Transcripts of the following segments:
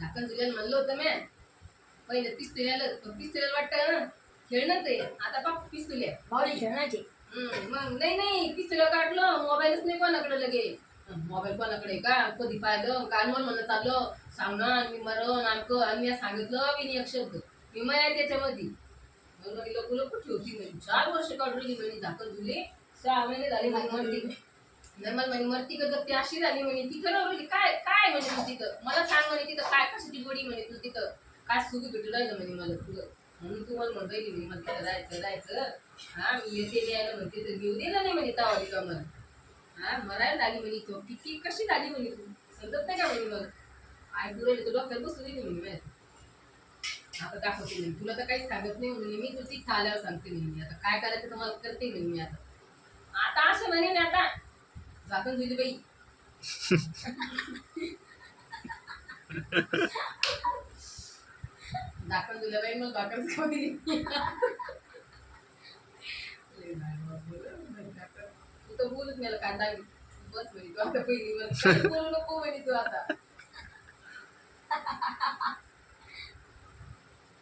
झाकण तुला म्हणलं होतं मी. पहिले पिस्तुल्याला पिस्तुल्याला वाटतं ना खेळणं ते. आता पा पिस्तुल्या भाऊजी खेळण्याचे हम्म, मग नाही नाही पिस्तुल्या काढलं. मोबाईलच नाही कोणाकडे लगे. मोबाईल कोणाकडे का? कधी पाहिलं? कानवर म्हणलं चाललं. सांगणं मी मरण आमकं आणि मी सांगितलं मी एक शब्द. मी माया त्याच्यामध्ये. लोक लोक ठेवती म्हणे. चार वर्ष काढली म्हणे झाकण तुले सहा महिने झाले नाही मला म्हणे मरती का जर ती अशी झाली म्हणे तिथं ना म्हणे काय काय म्हणे तू तिथं? मला सांग म्हणे तिथं काय कशाची गोडी म्हणे तू तिथं? काय सुखी भेटू राहिलं म्हणे मला तुला म्हणून तू मला म्हणून राहिली म्हणे मला तिथं जायचं जायचं. हा मी येते यायला म्हणते तर घेऊ दिलं नाही म्हणे तावा का मला हा मरायला झाली म्हणे तो किती कशी झाली म्हणे तू? समजत नाही का म्हणे मला? ऐकू राहिली तर डॉक्टर बसू दिली म्हणे मी आता दाखवते म्हणे तुला तर काहीच सांगत नाही म्हणे मी तुझी आल्यावर सांगते म्हणे मी आता काय करायचं तर मला करते म्हणे मी आता. आता असं म्हणे ना आता झाकण दिली बाई. झाकण दिलं बाई मग भाकर खाऊ दिली तू तर बोलत मला कांदा बस म्हणे तू आता पहिली वर काही बोलू नको म्हणे तू आता.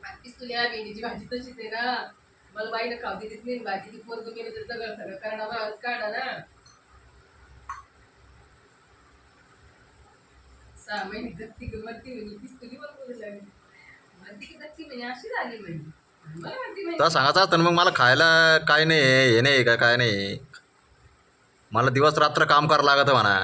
बाकीच तुला भेंडीची भाजी तशीच आहे ना. मला बाईनं खाऊ देत नाही भाजी ती पोरग गेलं तर सगळं सगळं काढा ना काढा ना सहा महिने जगती की मरती म्हणे पिस्तुली पण बोलू लागली. मरती की जगती म्हणे अशी झाली म्हणे मला म्हणते म्हणे तर सांगायचं असतं ना मग मला खायला काय नाही आहे, हे नाही का काय नाही. मला दिवस रात्र काम करावं लागतं म्हणा.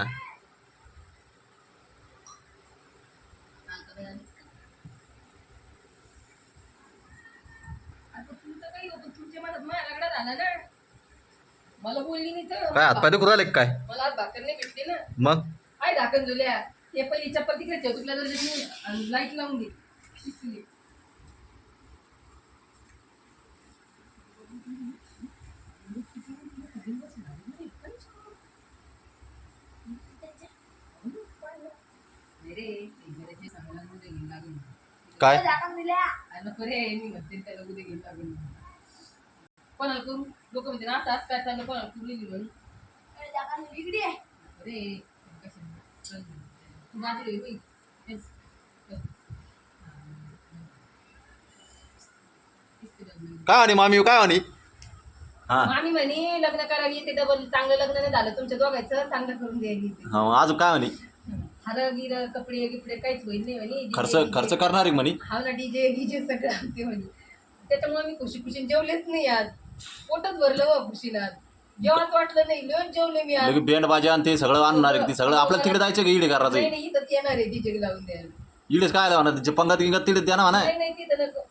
आता तुमचं काही होतं? तुमच्या मनात माझ्या लग्न झालं ना. मला बोलली नाही तर. काय हातपाय दुखू राहिले का काय? मला आज भाकर नाही भेटली ना. मग? काय दाखल जुल्या. ते पहिली चप्पल तिकडे ठेव तुला जर आणि लाइट लावून दे. शिकली. काय? मी कोणाला करू? लोक म्हणते ना असं असं काय चाललं कोणाला करू? लिहिली म्हणून. अरे. तू. काय म्हणे मामी काय म्हणे हां. मामी म्हणे लग्न करायला येते डबल चांगलं लग्न नाही झालं तुमच्या दोघांचं चांगलं करून द्यायला येते हो अजून काय म्हणे? हार गिर कपडे गिपडे काहीच होईल नाही म्हणे. खर्च DJ खर्च करणार आहे म्हणे. हा ना डीजे डीजे सगळं आणते म्हणे. त्याच्यामुळे मी खुशी खुशी जेवलेच नाही आज. पोटच भरलं हो खुशीला. जेवणच वाटलं नाही. लोन जेवले मी आज. लगे बँड बाजा आणि ते सगळं आणणार आहे ते सगळं. आपल्याला तिकडे जायचं का इकडे नाही करायचं नाही इथंच येणार आहे डीजे लावून द्यायला. इकडेच काय म्हणा तिचे पंगत गिंगत तिकडे द्या ना म्हणा. नाही नाही तिथं नको.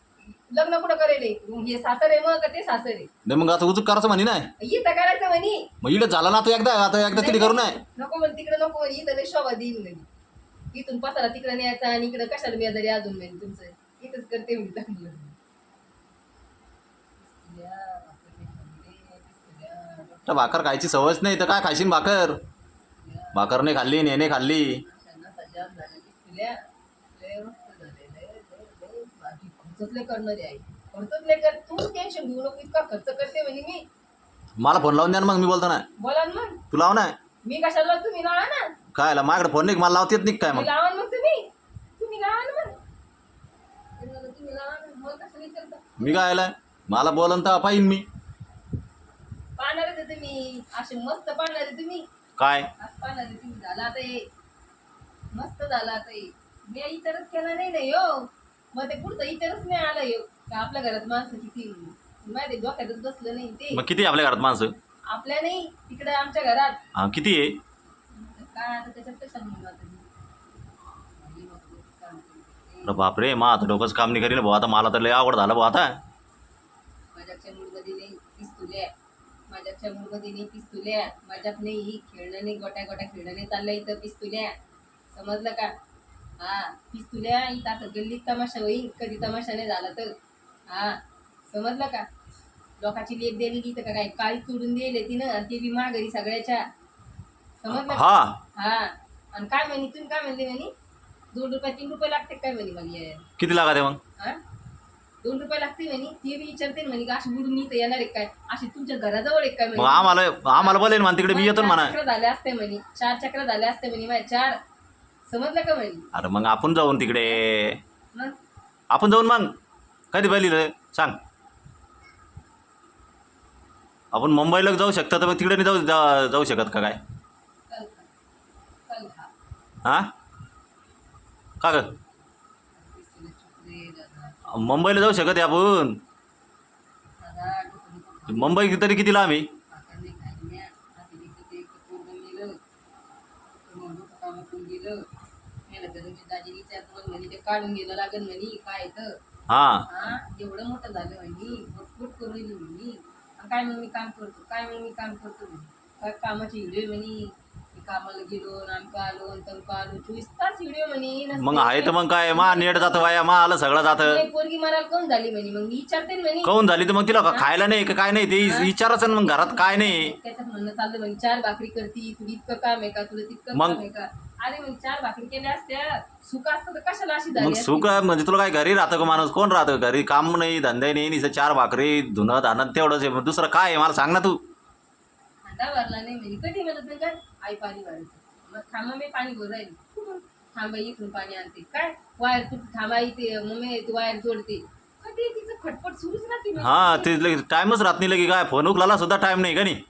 लग्न कुठं करेल हे? हे सासर आहे मग का ते सासर? आहे नाही मग आता उचूक करायचं म्हणे नाही. इथं करायचं म्हणे. मग इकडे झाला ना आता एकदा आता एकदा तिकडे करू नाही नको म्हणे तिकडे नको म्हणे इथं नाही शोभा देईन म्हणे. इथून पसारा तिकडे न्यायचा आणि इकडे कशाला मी तरी अजून म्हणे तुमचं? इथंच करते म्हणे चांगलं. तर भाकर खायची सवयच नाही तर काय खायची भाकर? भाकर नाही खाल्ली नेने खाल्ली. मला फोन लावून द्या ना मग मी बोलतो ना. बोला ना मग. तू लाव ना. मी कशाला तुम्ही लावा ना. काय आला? माझ्याकडे फोन नाही मला लावता येत नाही काय मग? लावा ना मग तुम्ही. तुम्ही लावा ना मी काय आलाय? मला बोलन तर पाहिन मी. पाहणार आहे तुम्ही. असे मस्त पाहणार आहे तुम्ही. काय? आज पाहणार आहे तुम्ही. झाला आता हे. मस्त झाला आता हे. मी इतरच केला नाही ना यो. मग ते पुढचं इतरच नाही आला यो. का आपल्या घरात माणसं किती माहिती डोक्यातच बसलं नाही ते. मग किती आहे आपल्या घरात माणसं? आपल्या नाही तिकडे आमच्या घरात. हा किती आहे? काय आता त्याच्यात कशाला म्हणू आता मी? अरे बापरे मा आता डोकंच काम नाही करीन भाऊ. आता मला तर लय आवड झालं भाऊ आता. माझ्याच्या मूडमध्ये नाही पिस्तुल्या माझ्याच्या मूडमध्ये नाही पिस्तुल्या माझ्यात नाही खेळणं नाही गोट्या गोट्या खेळणं नाही चाललं इथं पिस्तुल्या. समजलं का? हा पिस्तुल्या इथं असं गल्लीत तमाशा होईल कधी तमाशा नाही झाला तर. हा समजलं का? लोकाची लेख दिलेली इथं का काय काळी तोडून दिले तिनं आणि ते बी माघारी सगळ्याच्या. समजलं? हा. हा. आणि काय म्हणे तुम्ही काय म्हणले म्हणे? दोन रुपये तीन रुपये लागते काय म्हणे यायला किती लागा ते मग? हा? दोन रुपये लागते म्हणे ते बी विचारते म्हणे का अशी उडून इथं येणार आहे काय? अशी तुमच्या घराजवळ आहे काय मग म्हणे आम्हाला आम्हाला बोलेन म्हणा तिकडे मी येतो ना म्हणा. चक्र झाले असते म्हणे चार चक्र झाले असते म्हणे माझ्या चार. समजलं का म्हणे? अरे मग आपण जाऊन तिकडे. मग? आपण जाऊन मग. कधी पाहिली सांग. आपण मुंबईला जाऊ शकता तर मग तिकडे नाही जाऊ जा- जाऊ शकत का काय? कल खा कल खा हां? का ग? मुंबईला जाऊ शकत आहे आपण. मुंबई तरी किती लांब आहे नाही मग गेलं तर दाजी मग म्हणे ते काढून गेलं लागेल म्हणे काय तर हा. एवढं मोठं झालं म्हणे भरपूर करून येईल म्हणे आणि काय मग मी काम करतो काय मग मी काम करतो? काय कामाची व्हिडिओ म्हणे? कामाला गेलो नामकं आलो आणि तमकं आलो चोवीस तास व्हिडिओ म्हणे नसते. मग आहे तर मग काय मा नेट जातं वाया मा आलं सगळं जातं. पोरगी मारायला कोण झाली म्हणे? मग मी विचारते ना म्हणे. काऊन झाली तर मग तिला का खायला नाही का काय नाही ते विचारायचं ना मग घरात काय नाही. म्हणणं चाललं म्हणजे चार भाकरी करती तुला इतकं काम आहे का? तुला तितकं मग? काम आहे का? अरे मग चार भाकरी केल्या असत्या. सुख असतं तर कशाला अशी झाली मग असती? सुख म्हणजे तुला काय घरी राहतं का माणूस? कोण राहतं घरी? काम नाही धंदे नाही नुसतं चार भाकरी धुणं धाणं तेवढंच आहे. मग दुसरं काय आहे? मला सांग ना तू. भरला नाही म्हणजे कधी म्हणत नाही काय आई पाणी भरायचं. मग थांबा मी पाणी भरू राहील. थांबा इथून पाणी आणते. काय? वायर तू थांबा इथे मम्मी तू वायर जोडते. कधी तिचं खटपट सुरूच राहते. हां ते लगे टाईमच राहत नाही लगे काय? फोन उकलाला सुद्धा टाईम नाही का नाही?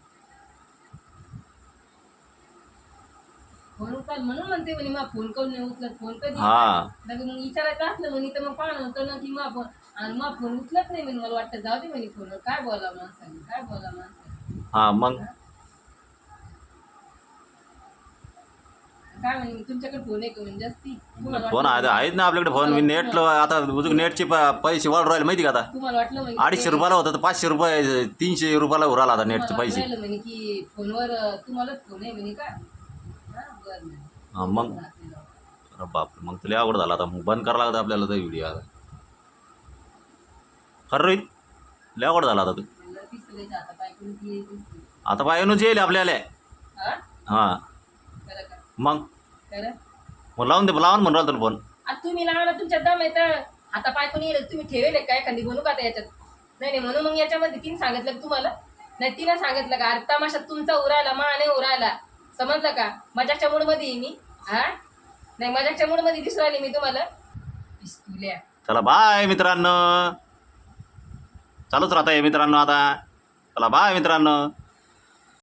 फोन उचल म्हणून म्हणते म्हणे मग फोन करून नाही उचलत? फोन कधी हा. लगे मग विचारायचं असलं म्हणे तर मग पाहणं होतं ना की मग फोन आणि मग फोन उचलत नाही म्हणे मला वाटतं. जाऊ दे म्हणे फोनवर. काय बोला माणसाने? काय बोला माणसाने? हां मग? काय तुमच्याकडे फोन आहे का म्हणजे जास्ती? तुम्हाला फोन वाटलं- आहे आहेत ना आपल्याकडे फोन मी नेट आता बुजुक नेटचे प- पैसे वाढ राहिले माहिती का आता? तुम्हाला वाटलं म्हणजे अडीचशे रुपयाला होतं तर पाचशे रुपये तीनशे रुपयाला उराला आता नेटचे तुम्हाला पैसे. वाटलं म्हणे की फोनवर अं, तुम्हालाच फोन आहे म्हणे का? हा, बरं म्हणे. हां मग? अरे बाप मग तुला अवघड झाला आता. मग बंद करावं लागतं आपल्याला तर व्हिडिओ आता. खरं रे लय अवघड झाला आता तू म्हणलं, पिस्तुलाच्या. आता पायानूच येईल आपल्याला. हा? हां? मग? मग लावून दे लावून म्हणून राहिलो तुला फोन. आता तुम्ही लावला तुमच्या दम तर. आता पाय कोणी येईल तुम्ही ठेवेल काय एखादी बनू का आता याच्यात? नाही नाही म्हणून मग याच्यामध्ये तिने सांगितलं का तुम्हाला? नाही तिला सांगितलं का? अरे तमाशात तुमचा उरायला मा नाही उरायला. समजलं का? मजाकच्या मूडमध्ये आहे मी. हा नाही मजाकच्या मूडमध्ये दिसू राहिली मी तुम्हाला. पिस्तुल्या चला बाय मित्रांनो. चालूच राहता मित्रांनो आता. चला बाय मित्रांनो.